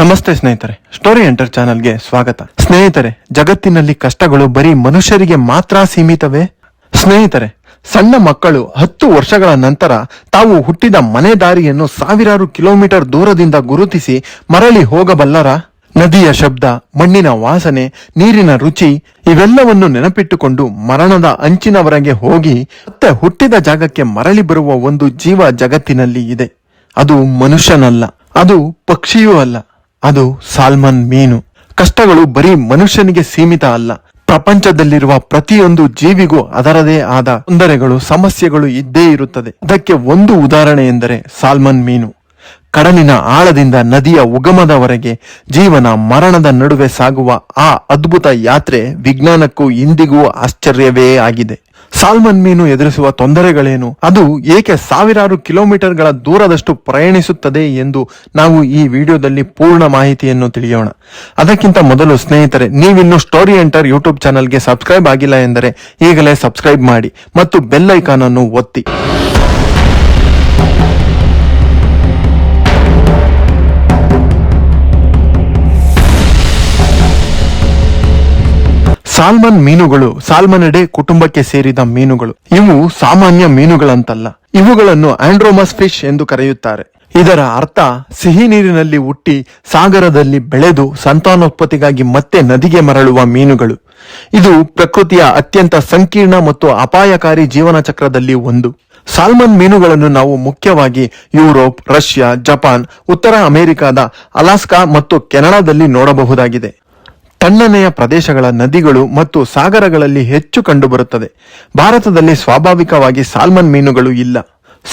ನಮಸ್ತೆ ಸ್ನೇಹಿತರೆ. Story enter ಚಾನಲ್ಗೆ ಸ್ವಾಗತ. ಸ್ನೇಹಿತರೆ, ಜಗತ್ತಿನಲ್ಲಿ ಕಷ್ಟಗಳು ಬರೀ ಮನುಷ್ಯರಿಗೆ ಮಾತ್ರ ಸೀಮಿತವೇ? ಸ್ನೇಹಿತರೆ, ಸಣ್ಣ ಮಕ್ಕಳು ಹತ್ತು ವರ್ಷಗಳ ನಂತರ ತಾವು ಹುಟ್ಟಿದ ಮನೆ ದಾರಿಯನ್ನು ಸಾವಿರಾರು ಕಿಲೋಮೀಟರ್ ದೂರದಿಂದ ಗುರುತಿಸಿ ಮರಳಿ ಹೋಗಬಲ್ಲರ? ನದಿಯ ಶಬ್ದ, ಮಣ್ಣಿನ ವಾಸನೆ, ನೀರಿನ ರುಚಿ ಇವೆಲ್ಲವನ್ನು ನೆನಪಿಟ್ಟುಕೊಂಡು ಮರಣದ ಅಂಚಿನವರೆಗೆ ಹೋಗಿ ಮತ್ತೆ ಹುಟ್ಟಿದ ಜಾಗಕ್ಕೆ ಮರಳಿ ಬರುವ ಒಂದು ಜೀವ ಜಗತ್ತಿನಲ್ಲಿ ಇದೆ. ಅದು ಮನುಷ್ಯನಲ್ಲ, ಅದು ಪಕ್ಷಿಯೂ ಅಲ್ಲ. ಅದು ಸಾಲ್ಮನ್ ಮೀನು. ಕಷ್ಟಗಳು ಬರೀ ಮನುಷ್ಯನಿಗೆ ಸೀಮಿತ ಅಲ್ಲ. ಪ್ರಪಂಚದಲ್ಲಿರುವ ಪ್ರತಿಯೊಂದು ಜೀವಿಗೂ ಅದರದೇ ಆದ ತೊಂದರೆಗಳು, ಸಮಸ್ಯೆಗಳು ಇದ್ದೇ ಇರುತ್ತದೆ. ಅದಕ್ಕೆ ಒಂದು ಉದಾಹರಣೆ ಎಂದರೆ ಸಾಲ್ಮನ್ ಮೀನು. ಕಡಲಿನ ಆಳದಿಂದ ನದಿಯ ಉಗಮದವರೆಗೆ ಜೀವನ ಮರಣದ ನಡುವೆ ಸಾಗುವ ಆ ಅದ್ಭುತ ಯಾತ್ರೆ ವಿಜ್ಞಾನಕ್ಕೂ ಇಂದಿಗೂ ಆಶ್ಚರ್ಯವೇ ಆಗಿದೆ. ಸಾಲ್ಮನ್ ಮೀನು ಎದುರಿಸುವ ತೊಂದರೆಗಳೇನು? ಅದು ಏಕೆ ಸಾವಿರಾರು ಕಿಲೋಮೀಟರ್ಗಳ ದೂರದಷ್ಟು ಪ್ರಯಾಣಿಸುತ್ತದೆ ಎಂದು ನಾವು ಈ ವಿಡಿಯೋದಲ್ಲಿ ಪೂರ್ಣ ಮಾಹಿತಿಯನ್ನು ತಿಳಿಯೋಣ. ಅದಕ್ಕಿಂತ ಮೊದಲು ಸ್ನೇಹಿತರೆ, ನೀವಿನ್ನು ಸ್ಟೋರಿ ಎಂಟರ್ ಯೂಟ್ಯೂಬ್ ಚಾನಲ್ಗೆ ಸಬ್ಸ್ಕ್ರೈಬ್ ಆಗಿಲ್ಲ ಎಂದರೆ ಈಗಲೇ ಸಬ್ಸ್ಕ್ರೈಬ್ ಮಾಡಿ ಮತ್ತು ಬೆಲ್ ಐಕಾನ್ ಅನ್ನು ಒತ್ತಿ. ಸಾಲ್ಮನ್ ಮೀನುಗಳು, ಸಾಲ್ಮನಡೆ ಕುಟುಂಬಕ್ಕೆ ಸೇರಿದ ಮೀನುಗಳು. ಇವು ಸಾಮಾನ್ಯ ಮೀನುಗಳಂತಲ್ಲ. ಇವುಗಳನ್ನು ಆಂಡ್ರೋಮಸ್ ಫಿಶ್ ಎಂದು ಕರೆಯುತ್ತಾರೆ. ಇದರ ಅರ್ಥ, ಸಿಹಿ ನೀರಿನಲ್ಲಿ ಹುಟ್ಟಿ ಸಾಗರದಲ್ಲಿ ಬೆಳೆದು ಸಂತಾನೋತ್ಪತ್ತಿಗಾಗಿ ಮತ್ತೆ ನದಿಗೆ ಮರಳುವ ಮೀನುಗಳು. ಇದು ಪ್ರಕೃತಿಯ ಅತ್ಯಂತ ಸಂಕೀರ್ಣ ಮತ್ತು ಅಪಾಯಕಾರಿ ಜೀವನ ಚಕ್ರದಲ್ಲಿ ಒಂದು. ಸಾಲ್ಮನ್ ಮೀನುಗಳನ್ನು ನಾವು ಮುಖ್ಯವಾಗಿ ಯುರೋಪ್, ರಷ್ಯಾ, ಜಪಾನ್, ಉತ್ತರ ಅಮೆರಿಕಾದ ಅಲಾಸ್ಕಾ ಮತ್ತು ಕೆನಡಾದಲ್ಲಿ ನೋಡಬಹುದಾಗಿದೆ. ತಣ್ಣನೆಯ ಪ್ರದೇಶಗಳ ನದಿಗಳು ಮತ್ತು ಸಾಗರಗಳಲ್ಲಿ ಹೆಚ್ಚು ಕಂಡುಬರುತ್ತದೆ. ಭಾರತದಲ್ಲಿ ಸ್ವಾಭಾವಿಕವಾಗಿ ಸಾಲ್ಮನ್ ಮೀನುಗಳು ಇಲ್ಲ.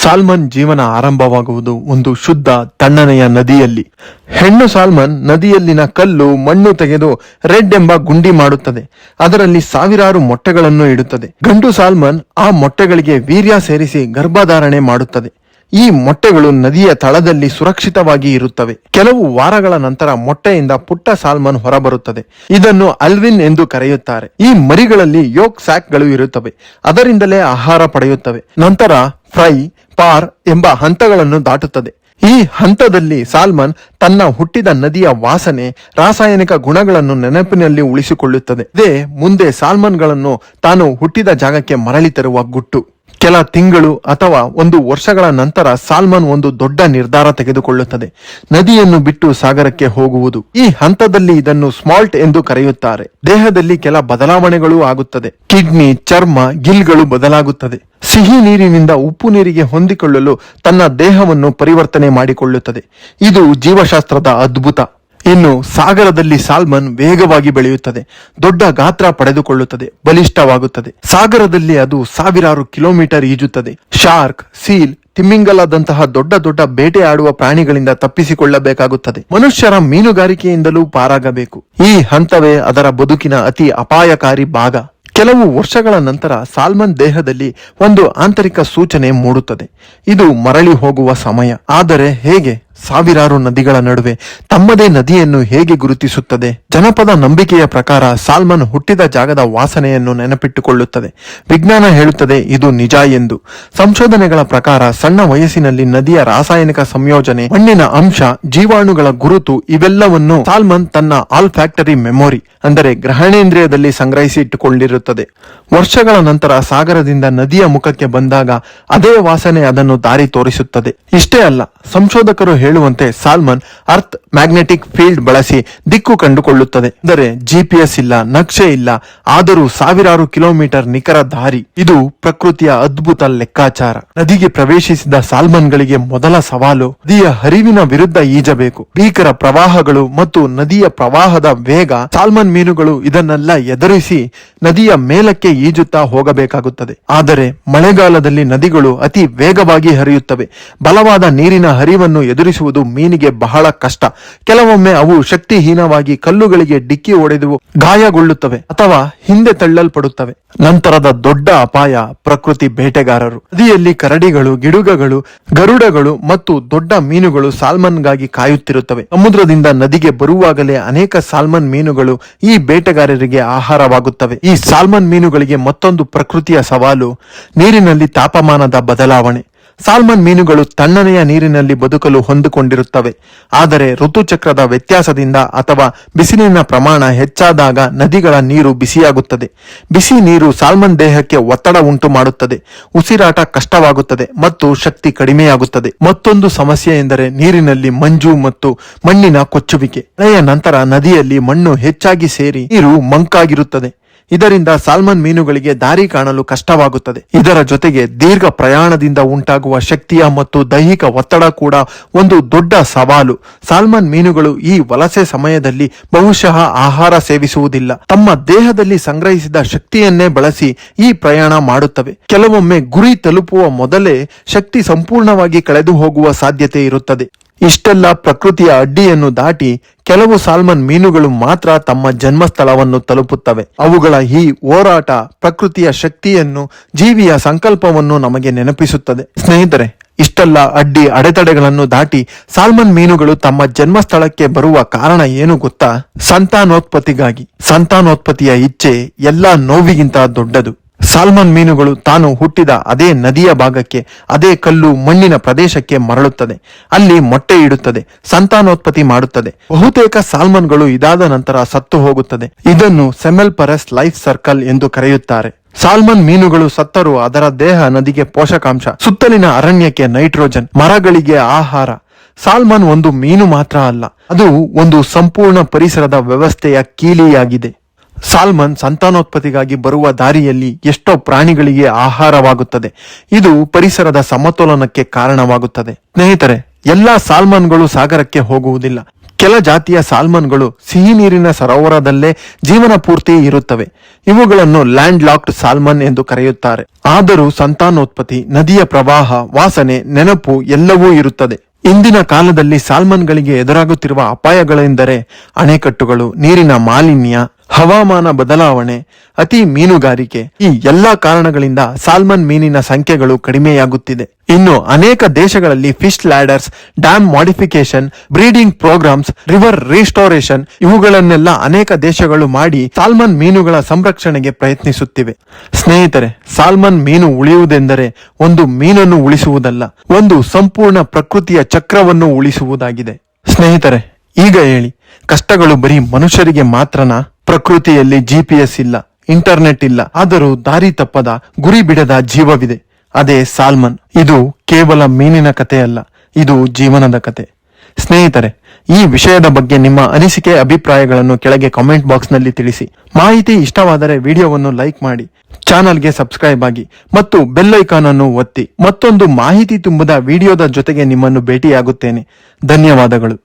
ಸಾಲ್ಮನ್ ಜೀವನ ಆರಂಭವಾಗುವುದು ಒಂದು ಶುದ್ಧ, ತಣ್ಣನೆಯ ನದಿಯಲ್ಲಿ. ಹೆಣ್ಣು ಸಾಲ್ಮನ್ ನದಿಯಲ್ಲಿನ ಕಲ್ಲು, ಮಣ್ಣು ತೆಗೆದು ರೆಡ್ ಎಂಬ ಗುಂಡಿ ಮಾಡುತ್ತದೆ. ಅದರಲ್ಲಿ ಸಾವಿರಾರು ಮೊಟ್ಟೆಗಳನ್ನು ಇಡುತ್ತದೆ. ಗಂಡು ಸಾಲ್ಮನ್ ಆ ಮೊಟ್ಟೆಗಳಿಗೆ ವೀರ್ಯ ಸೇರಿಸಿ ಗರ್ಭಧಾರಣೆ ಮಾಡುತ್ತದೆ. ಈ ಮೊಟ್ಟೆಗಳು ನದಿಯ ತಳದಲ್ಲಿ ಸುರಕ್ಷಿತವಾಗಿ ಇರುತ್ತವೆ. ಕೆಲವು ವಾರಗಳ ನಂತರ ಮೊಟ್ಟೆಯಿಂದ ಪುಟ್ಟ ಸಾಲ್ಮನ್ ಹೊರಬರುತ್ತದೆ. ಇದನ್ನು ಅಲ್ವಿನ್ ಎಂದು ಕರೆಯುತ್ತಾರೆ. ಈ ಮರಿಗಳಲ್ಲಿ ಯೋಕ್ ಸ್ಯಾಕ್ಗಳು ಇರುತ್ತವೆ. ಅದರಿಂದಲೇ ಆಹಾರ ಪಡೆಯುತ್ತವೆ. ನಂತರ ಫ್ರೈ, ಪಾರ್ ಎಂಬ ಹಂತಗಳನ್ನು ದಾಟುತ್ತದೆ. ಈ ಹಂತದಲ್ಲಿ ಸಾಲ್ಮನ್ ತನ್ನ ಹುಟ್ಟಿದ ನದಿಯ ವಾಸನೆ ರಾಸಾಯನಿಕ ಗುಣಗಳನ್ನು ನೆನಪಿನಲ್ಲಿ ಉಳಿಸಿಕೊಳ್ಳುತ್ತದೆ. ಇದೇ ಮುಂದೆ ಸಾಲ್ಮನ್ಗಳನ್ನು ತಾನು ಹುಟ್ಟಿದ ಜಾಗಕ್ಕೆ ಮರಳಿ ತರುವ ಗುಟ್ಟು. ಕೆಲ ತಿಂಗಳು ಅಥವಾ ಒಂದು ವರ್ಷಗಳ ನಂತರ ಸಾಲ್ಮನ್ ಒಂದು ದೊಡ್ಡ ನಿರ್ಧಾರ ತೆಗೆದುಕೊಳ್ಳುತ್ತದೆ. ನದಿಯನ್ನು ಬಿಟ್ಟು ಸಾಗರಕ್ಕೆ ಹೋಗುವುದು. ಈ ಹಂತದಲ್ಲಿ ಇದನ್ನು ಸ್ಮಾಲ್ಟ್ ಎಂದು ಕರೆಯುತ್ತಾರೆ. ದೇಹದಲ್ಲಿ ಕೆಲ ಬದಲಾವಣೆಗಳು ಆಗುತ್ತದೆ. ಕಿಡ್ನಿ, ಚರ್ಮ, ಗಿಲ್ಗಳು ಬದಲಾಗುತ್ತದೆ. ಸಿಹಿ ನೀರಿನಿಂದ ಉಪ್ಪು ನೀರಿಗೆ ಹೊಂದಿಕೊಳ್ಳಲು ತನ್ನ ದೇಹವನ್ನು ಪರಿವರ್ತನೆ ಮಾಡಿಕೊಳ್ಳುತ್ತದೆ. ಇದು ಜೀವಶಾಸ್ತ್ರದ ಅದ್ಭುತ ಇನ್ನು ಸಾಗರದಲ್ಲಿ ಸಾಲ್ಮನ್ ವೇಗವಾಗಿ ಬೆಳೆಯುತ್ತದೆ. ದೊಡ್ಡ ಗಾತ್ರ ಪಡೆದುಕೊಳ್ಳುತ್ತದೆ, ಬಲಿಷ್ಠವಾಗುತ್ತದೆ. ಸಾಗರದಲ್ಲಿ ಅದು ಸಾವಿರಾರು ಕಿಲೋಮೀಟರ್ ಈಜುತ್ತದೆ. ಶಾರ್ಕ್, ಸೀಲ್, ತಿಮ್ಮಿಂಗಲದಂತಹ ದೊಡ್ಡ ದೊಡ್ಡ ಬೇಟೆಯಾಡುವ ಪ್ರಾಣಿಗಳಿಂದ ತಪ್ಪಿಸಿಕೊಳ್ಳಬೇಕಾಗುತ್ತದೆ. ಮನುಷ್ಯರ ಮೀನುಗಾರಿಕೆಯಿಂದಲೂ ಪಾರಾಗಬೇಕು. ಈ ಹಂತವೇ ಅದರ ಬದುಕಿನ ಅತಿ ಅಪಾಯಕಾರಿ ಭಾಗ. ಕೆಲವು ವರ್ಷಗಳ ನಂತರ ಸಾಲ್ಮನ್ ದೇಹದಲ್ಲಿ ಒಂದು ಆಂತರಿಕ ಸೂಚನೆ ಮೂಡುತ್ತದೆ. ಇದು ಮರಳಿ ಹೋಗುವ ಸಮಯ. ಆದರೆ ಹೇಗೆ? ಸಾವಿರಾರು ನದಿಗಳ ನಡುವೆ ತಮ್ಮದೇ ನದಿಯನ್ನು ಹೇಗೆ ಗುರುತಿಸುತ್ತದೆ? ಜನಪದ ನಂಬಿಕೆಯ ಪ್ರಕಾರ ಸಾಲ್ಮನ್ ಹುಟ್ಟಿದ ಜಾಗದ ವಾಸನೆಯನ್ನು ನೆನಪಿಟ್ಟುಕೊಳ್ಳುತ್ತದೆ. ವಿಜ್ಞಾನ ಹೇಳುತ್ತದೆ, ಇದು ನಿಜ ಎಂದು. ಸಂಶೋಧನೆಗಳ ಪ್ರಕಾರ ಸಣ್ಣ ವಯಸ್ಸಿನಲ್ಲಿ ನದಿಯ ರಾಸಾಯನಿಕ ಸಂಯೋಜನೆ, ಮಣ್ಣಿನ ಅಂಶ, ಜೀವಾಣುಗಳ ಗುರುತು ಇವೆಲ್ಲವನ್ನು ಸಾಲ್ಮನ್ ತನ್ನ ಆಲ್ ಫ್ಯಾಕ್ಟರಿ ಮೆಮೊರಿ, ಅಂದರೆ ಗ್ರಹಣೇಂದ್ರಿಯದಲ್ಲಿ ಸಂಗ್ರಹಿಸಿ ಇಟ್ಟುಕೊಂಡಿರುತ್ತದೆ ವರ್ಷಗಳ ನಂತರ ಸಾಗರದಿಂದ ನದಿಯ ಮುಖಕ್ಕೆ ಬಂದಾಗ ಅದೇ ವಾಸನೆ ಅದನ್ನು ದಾರಿ ತೋರಿಸುತ್ತದೆ. ಇಷ್ಟೇ ಅಲ್ಲ, ಸಂಶೋಧಕರು ಹೇಳುವಂತೆ ಸಾಲ್ಮನ್ ಅರ್ತ್ ಮ್ಯಾಗ್ನೆಟಿಕ್ ಫೀಲ್ಡ್ ಬಳಸಿ ದಿಕ್ಕು ಕಂಡುಕೊಳ್ಳುತ್ತದೆ. ಅಂದರೆ ಜಿಪಿಎಸ್ ಇಲ್ಲ, ನಕ್ಷೆ ಇಲ್ಲ, ಆದರೂ ಸಾವಿರಾರು ಕಿಲೋಮೀಟರ್ ನಿಖರ ದಾರಿ. ಇದು ಪ್ರಕೃತಿಯ ಅದ್ಭುತ ಲೆಕ್ಕಾಚಾರ. ನದಿಗೆ ಪ್ರವೇಶಿಸಿದ ಸಾಲ್ಮನ್ಗಳಿಗೆ ಮೊದಲ ಸವಾಲು, ನದಿಯ ಹರಿವಿನ ವಿರುದ್ಧ ಈಜಬೇಕು. ಭೀಕರ ಪ್ರವಾಹಗಳು ಮತ್ತು ನದಿಯ ಪ್ರವಾಹದ ವೇಗ, ಸಾಲ್ಮನ್ ಮೀನುಗಳು ಇದನ್ನೆಲ್ಲ ಎದುರಿಸಿ ನದಿಯ ಮೇಲಕ್ಕೆ ಈಜುತ್ತಾ ಹೋಗಬೇಕಾಗುತ್ತದೆ. ಆದರೆ ಮಳೆಗಾಲದಲ್ಲಿ ನದಿಗಳು ಅತಿ ವೇಗವಾಗಿ ಹರಿಯುತ್ತವೆ. ಬಲವಾದ ನೀರಿನ ಹರಿವನ್ನು ಎದುರಿಸುವುದು ಮೀನಿಗೆ ಬಹಳ ಕಷ್ಟ. ಕೆಲವೊಮ್ಮೆ ಅವು ಶಕ್ತಿಹೀನವಾಗಿ ಕಲ್ಲುಗಳಿಗೆ ಡಿಕ್ಕಿ ಹೊಡೆದು ಗಾಯಗೊಳ್ಳುತ್ತವೆ ಅಥವಾ ಹಿಂದೆ ತಳ್ಳಲ್ಪಡುತ್ತವೆ. ನಂತರದ ದೊಡ್ಡ ಅಪಾಯ ಪ್ರಕೃತಿ ಬೇಟೆಗಾರರು. ನದಿಯಲ್ಲಿ ಕರಡಿಗಳು, ಗಿಡುಗಗಳು, ಗರುಡಗಳು ಮತ್ತು ದೊಡ್ಡ ಮೀನುಗಳು ಸಾಲ್ಮನ್ಗಾಗಿ ಕಾಯುತ್ತಿರುತ್ತವೆ. ಸಮುದ್ರದಿಂದ ನದಿಗೆ ಬರುವಾಗಲೇ ಅನೇಕ ಸಾಲ್ಮನ್ ಮೀನುಗಳು ಈ ಬೇಟೆಗಾರರಿಗೆ ಆಹಾರವಾಗುತ್ತವೆ. ಈ ಸಾಲ್ಮನ್ ಮೀನುಗಳಿಗೆ ಮತ್ತೊಂದು ಪ್ರಕೃತಿಯ ಸವಾಲು ನೀರಿನಲ್ಲಿ ತಾಪಮಾನದ ಬದಲಾವಣೆ. ಸಾಲ್ಮನ್ ಮೀನುಗಳು ತಣ್ಣನೆಯ ನೀರಿನಲ್ಲಿ ಬದುಕಲು ಹೊಂದಿಕೊಂಡಿರುತ್ತವೆ ಆದರೆ ಋತುಚಕ್ರದ ವ್ಯತ್ಯಾಸದಿಂದ ಅಥವಾ ಬಿಸಿಲಿನ ಪ್ರಮಾಣ ಹೆಚ್ಚಾದಾಗ ನದಿಗಳ ನೀರು ಬಿಸಿಯಾಗುತ್ತದೆ ಬಿಸಿ ನೀರು ಸಾಲ್ಮನ್ ದೇಹಕ್ಕೆ ಒತ್ತಡ ಉಂಟು ಮಾಡುತ್ತದೆ ಉಸಿರಾಟ ಕಷ್ಟವಾಗುತ್ತದೆ ಮತ್ತು ಶಕ್ತಿ ಕಡಿಮೆಯಾಗುತ್ತದೆ ಮತ್ತೊಂದು ಸಮಸ್ಯೆ ಎಂದರೆ ನೀರಿನಲ್ಲಿ ಮಂಜು ಮತ್ತು ಮಣ್ಣಿನ ಕೊಚ್ಚುವಿಕೆ ಮಳೆಯ ನಂತರ ನದಿಯಲ್ಲಿ ಮಣ್ಣು ಹೆಚ್ಚಾಗಿ ಸೇರಿ ನೀರು ಮಂಕಾಗಿರುತ್ತದೆ ಇದರಿಂದ ಸಾಲ್ಮನ್ ಮೀನುಗಳಿಗೆ ದಾರಿ ಕಾಣಲು ಕಷ್ಟವಾಗುತ್ತದೆ. ಇದರ ಜೊತೆಗೆ ದೀರ್ಘ ಪ್ರಯಾಣದಿಂದ ಉಂಟಾಗುವ ಶಕ್ತಿಯ ಮತ್ತು ದೈಹಿಕ ಒತ್ತಡ ಕೂಡ ಒಂದು ದೊಡ್ಡ ಸವಾಲು. ಸಾಲ್ಮನ್ ಮೀನುಗಳು ಈ ವಲಸೆ ಸಮಯದಲ್ಲಿ ಬಹುಶಃ ಆಹಾರ ಸೇವಿಸುವುದಿಲ್ಲ. ತಮ್ಮ ದೇಹದಲ್ಲಿ ಸಂಗ್ರಹಿಸಿದ ಶಕ್ತಿಯನ್ನೇ ಬಳಸಿ ಈ ಪ್ರಯಾಣ ಮಾಡುತ್ತವೆ. ಕೆಲವೊಮ್ಮೆ ಗುರಿ ತಲುಪುವ ಮೊದಲೇ ಶಕ್ತಿ ಸಂಪೂರ್ಣವಾಗಿ ಕಳೆದು ಹೋಗುವ ಸಾಧ್ಯತೆ ಇರುತ್ತದೆ. ಇಷ್ಟೆಲ್ಲ ಪ್ರಕೃತಿಯ ಅಡ್ಡಿಯನ್ನು ದಾಟಿ ಕೆಲವು ಸಾಲ್ಮನ್ ಮೀನುಗಳು ಮಾತ್ರ ತಮ್ಮ ಜನ್ಮಸ್ಥಳವನ್ನು ತಲುಪುತ್ತವೆ. ಅವುಗಳ ಈ ಹೋರಾಟ ಪ್ರಕೃತಿಯ ಶಕ್ತಿಯನ್ನು, ಜೀವಿಯ ಸಂಕಲ್ಪವನ್ನು ನಮಗೆ ನೆನಪಿಸುತ್ತದೆ. ಸ್ನೇಹಿತರೆ, ಇಷ್ಟೆಲ್ಲ ಅಡ್ಡಿ ಅಡೆತಡೆಗಳನ್ನು ದಾಟಿ ಸಾಲ್ಮನ್ ಮೀನುಗಳು ತಮ್ಮ ಜನ್ಮಸ್ಥಳಕ್ಕೆ ಬರುವ ಕಾರಣ ಏನು ಗೊತ್ತಾ? ಸಂತಾನೋತ್ಪತ್ತಿಗಾಗಿ. ಸಂತಾನೋತ್ಪತ್ತಿಯ ಇಚ್ಛೆ ಎಲ್ಲಾ ನೋವಿಗಿಂತ ದೊಡ್ಡದು. ಸಾಲ್ಮನ್ ಮೀನುಗಳು ತಾನು ಹುಟ್ಟಿದ ಅದೇ ನದಿಯ ಭಾಗಕ್ಕೆ, ಅದೇ ಕಲ್ಲು ಮಣ್ಣಿನ ಪ್ರದೇಶಕ್ಕೆ ಮರಳುತ್ತದೆ. ಅಲ್ಲಿ ಮೊಟ್ಟೆ ಇಡುತ್ತದೆ, ಸಂತಾನೋತ್ಪತ್ತಿ ಮಾಡುತ್ತದೆ. ಬಹುತೇಕ ಸಾಲ್ಮನ್ಗಳು ಇದಾದ ನಂತರ ಸತ್ತು ಹೋಗುತ್ತದೆ. ಇದನ್ನು ಸೆಮೆಲ್ಪರಸ್ ಲೈಫ್ ಸರ್ಕಲ್ ಎಂದು ಕರೆಯುತ್ತಾರೆ. ಸಾಲ್ಮನ್ ಮೀನುಗಳು ಸತ್ತರೂ ಅದರ ದೇಹ ನದಿಗೆ ಪೋಷಕಾಂಶ, ಸುತ್ತಲಿನ ಅರಣ್ಯಕ್ಕೆ ನೈಟ್ರೋಜನ್, ಮರಗಳಿಗೆ ಆಹಾರ. ಸಾಲ್ಮನ್ ಒಂದು ಮೀನು ಮಾತ್ರ ಅಲ್ಲ, ಅದು ಒಂದು ಸಂಪೂರ್ಣ ಪರಿಸರದ ವ್ಯವಸ್ಥೆಯ ಕೀಲಿಯಾಗಿದೆ. ಸಾಲ್ಮನ್ ಸಂತಾನೋತ್ಪತ್ತಿಗಾಗಿ ಬರುವ ದಾರಿಯಲ್ಲಿ ಎಷ್ಟೋ ಪ್ರಾಣಿಗಳಿಗೆ ಆಹಾರವಾಗುತ್ತದೆ. ಇದು ಪರಿಸರದ ಸಮತೋಲನಕ್ಕೆ ಕಾರಣವಾಗುತ್ತದೆ. ಸ್ನೇಹಿತರೆ, ಎಲ್ಲಾ ಸಾಲ್ಮನ್ಗಳು ಸಾಗರಕ್ಕೆ ಹೋಗುವುದಿಲ್ಲ. ಕೆಲ ಜಾತಿಯ ಸಾಲ್ಮನ್ಗಳು ಸಿಹಿ ನೀರಿನ ಸರೋವರದಲ್ಲೇ ಜೀವನ ಪೂರ್ತಿ ಇರುತ್ತವೆ. ಇವುಗಳನ್ನು ಲ್ಯಾಂಡ್ ಲಾಕ್ಡ್ ಸಾಲ್ಮನ್ ಎಂದು ಕರೆಯುತ್ತಾರೆ. ಆದರೂ ಸಂತಾನೋತ್ಪತ್ತಿ, ನದಿಯ ಪ್ರವಾಹ, ವಾಸನೆ, ನೆನಪು ಎಲ್ಲವೂ ಇರುತ್ತದೆ. ಇಂದಿನ ಕಾಲದಲ್ಲಿ ಸಾಲ್ಮನ್ಗಳಿಗೆ ಎದುರಾಗುತ್ತಿರುವ ಅಪಾಯಗಳೆಂದರೆ ಅಣೆಕಟ್ಟುಗಳು, ನೀರಿನ ಮಾಲಿನ್ಯ ಹವಾಮಾನ ಬದಲಾವಣೆ, ಅತಿ ಮೀನುಗಾರಿಕೆ ಈ ಎಲ್ಲಾ ಕಾರಣಗಳಿಂದ ಸಾಲ್ಮನ್ ಮೀನಿನ ಸಂಖ್ಯೆಗಳು ಕಡಿಮೆಯಾಗುತ್ತಿದೆ. ಇನ್ನು ಅನೇಕ ದೇಶಗಳಲ್ಲಿ fish ladders, dam modification breeding programmes, river restoration ಇವುಗಳನ್ನೆಲ್ಲ ಅನೇಕ ದೇಶಗಳು ಮಾಡಿ ಸಾಲ್ಮನ್ ಮೀನುಗಳ ಸಂರಕ್ಷಣೆಗೆ ಪ್ರಯತ್ನಿಸುತ್ತಿವೆ. ಸ್ನೇಹಿತರೆ, ಸಾಲ್ಮನ್ ಮೀನು ಉಳಿಯುವುದೆಂದರೆ ಒಂದು ಮೀನನ್ನು ಉಳಿಸುವುದಲ್ಲ, ಒಂದು ಸಂಪೂರ್ಣ ಪ್ರಕೃತಿಯ ಚಕ್ರವನ್ನು ಉಳಿಸುವುದಾಗಿದೆ. ಸ್ನೇಹಿತರೆ, ಈಗ ಹೇಳಿ, ಕಷ್ಟಗಳು ಬರೀ ಮನುಷ್ಯರಿಗೆ ಮಾತ್ರನಾ? ಪ್ರಕೃತಿಯಲ್ಲಿ ಜಿಪಿಎಸ್ ಇಲ್ಲ ಇಂಟರ್ನೆಟ್ ಇಲ್ಲ, ಆದರೂ ದಾರಿ ತಪ್ಪದ, ಗುರಿ ಬಿಡದ ಜೀವವಿದೆ. ಅದೇ ಸಾಲ್ಮನ್. ಇದು ಕೇವಲ ಮೀನಿನ ಕಥೆಯಲ್ಲ, ಇದು ಜೀವನದ ಕತೆ ಸ್ನೇಹಿತರೆ, ಈ ವಿಷಯದ ಬಗ್ಗೆ ನಿಮ್ಮ ಅನಿಸಿಕೆ, ಅಭಿಪ್ರಾಯಗಳನ್ನು ಕೆಳಗೆ ಕಾಮೆಂಟ್ ಬಾಕ್ಸ್ನಲ್ಲಿ ತಿಳಿಸಿ. ಮಾಹಿತಿ ಇಷ್ಟವಾದರೆ ವಿಡಿಯೋವನ್ನು ಲೈಕ್ ಮಾಡಿ, ಚಾನಲ್ಗೆ ಸಬ್ಸ್ಕ್ರೈಬ್ ಆಗಿ, ಮತ್ತು ಬೆಲ್ ಐಕಾನ್ ಅನ್ನು ಒತ್ತಿ. ಮತ್ತೊಂದು ಮಾಹಿತಿ ತುಂಬದ ವಿಡಿಯೋದ ಜೊತೆಗೆ ನಿಮ್ಮನ್ನು ಭೇಟಿಯಾಗುತ್ತೇನೆ. ಧನ್ಯವಾದಗಳು.